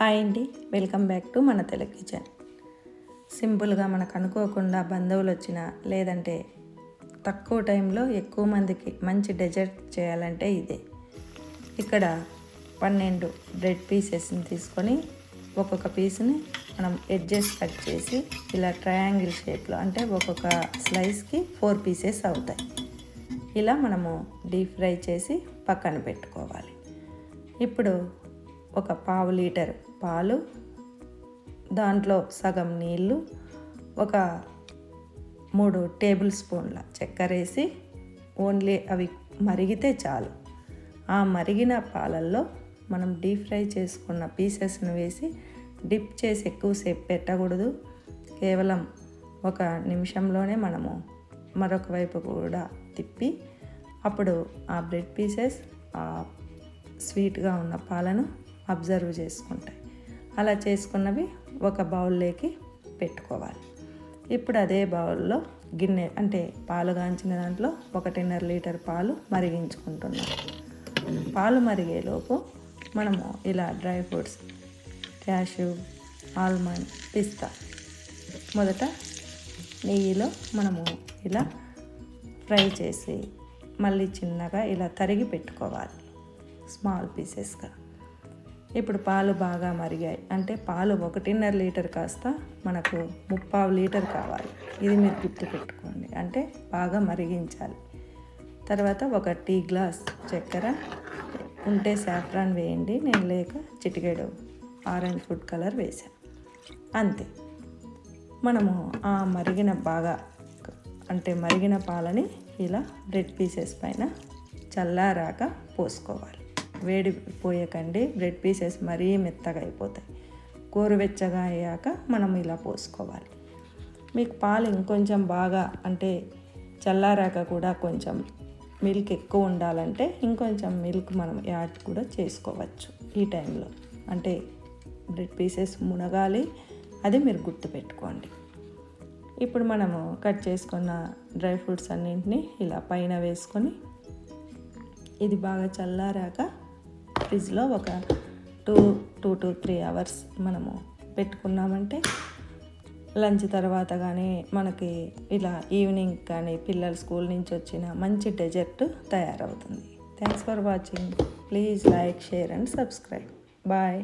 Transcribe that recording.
Hi అండి welcome back to మన Telugu kitchen. సింపుల్గా మనకు అనుకోకుండా బంధువులు వచ్చిన లేదంటే తక్కువ టైంలో ఎక్కువ మందికి మంచి డెజర్ట్ చేయాలంటే ఇదే. ఇక్కడ పన్నెండు బ్రెడ్ పీసెస్ని తీసుకొని ఒక్కొక్క పీస్ని మనం ఎడ్జెస్ కట్ చేసి ఇలా ట్రయాంగిల్ షేప్లో అంటే ఒక్కొక్క స్లైస్కి ఫోర్ పీసెస్ అవుతాయి. ఇలా మనము డీప్ ఫ్రై చేసి పక్కన పెట్టుకోవాలి. ఇప్పుడు ఒక పావు లీటర్ పాలు దాంట్లో సగం నీళ్ళు ఒక మూడు టేబుల్ స్పూన్ల చక్కెర వేసి ఓన్లీ అవి మరిగితే చాలు. ఆ మరిగిన పాలల్లో మనం డీప్ ఫ్రై చేసుకున్న పీసెస్ను వేసి డిప్ చేసి ఎక్కువసేపు పెట్టకూడదు. కేవలం ఒక నిమిషంలోనే మనము మరొక వైపు కూడా తిప్పి అప్పుడు ఆ బ్రెడ్ పీసెస్ ఆ స్వీట్గా ఉన్న పాలను అబ్జర్వ్ చేసుకుంటాయి. అలా చేసుకున్నవి ఒక బౌల్లోకి పెట్టుకోవాలి. ఇప్పుడు అదే బౌల్లో గిన్నె అంటే పాలు కాంచిన దాంట్లో ఒకటిన్నర లీటర్ పాలు మరిగించుకుంటున్నాం. పాలు మరిగేలోపు మనము ఇలా డ్రై ఫ్రూట్స్ క్యాషు ఆల్మండ్ పిస్తా మొదట నెయ్యిలో మనము ఇలా ఫ్రై చేసి మళ్ళీ చిన్నగా ఇలా తరిగి పెట్టుకోవాలి. స్మాల్ పీసెస్గా. ఇప్పుడు పాలు బాగా మరిగాయి. అంటే పాలు ఒకటిన్నర లీటర్ కాస్త మనకు ముప్పావు లీటర్ కావాలి. ఇది మీరు గుర్తు పెట్టుకోండి. అంటే బాగా మరిగించాలి. తర్వాత ఒక టీ గ్లాస్ చక్కెర ఉంటే సాఫ్రాన్ వేయండి. నేను లేక చిటికెడు ఆరెంజ్ ఫుడ్ కలర్ వేసాను అంతే. మనము ఆ మరిగిన బాగా అంటే మరిగిన పాలని ఇలా బ్రెడ్ పీసెస్ పైన చల్లారాక పోసుకోవాలి. వేడి పోయకండి బ్రెడ్ పీసెస్ మరీ మెత్తగా అయిపోతాయి. గోరువెచ్చగా అయ్యాక మనం ఇలా పోసుకోవాలి. మీకు పాలు ఇంకొంచెం బాగా అంటే చల్లారాక కూడా కొంచెం మిల్క్ ఎక్కువ ఉండాలంటే ఇంకొంచెం మిల్క్ మనం యాడ్ కూడా చేసుకోవచ్చు ఈ టైంలో అంటే బ్రెడ్ పీసెస్ మునగాలి. అది మీరు గుర్తుపెట్టుకోండి. ఇప్పుడు మనము కట్ చేసుకున్న డ్రై ఫ్రూట్స్ అన్నింటినీ ఇలా పైన వేసుకొని ఇది బాగా చల్లారాక ఫ్రిడ్జ్లో ఒక two two to three hours మనము పెట్టుకున్నామంటే లంచ్ తర్వాత కానీ మనకి ఇలా ఈవినింగ్ కానీ పిల్లలు స్కూల్ నుంచి వచ్చిన మంచి డెజర్ట్ తయారవుతుంది. Thanks for watching please like share and subscribe bye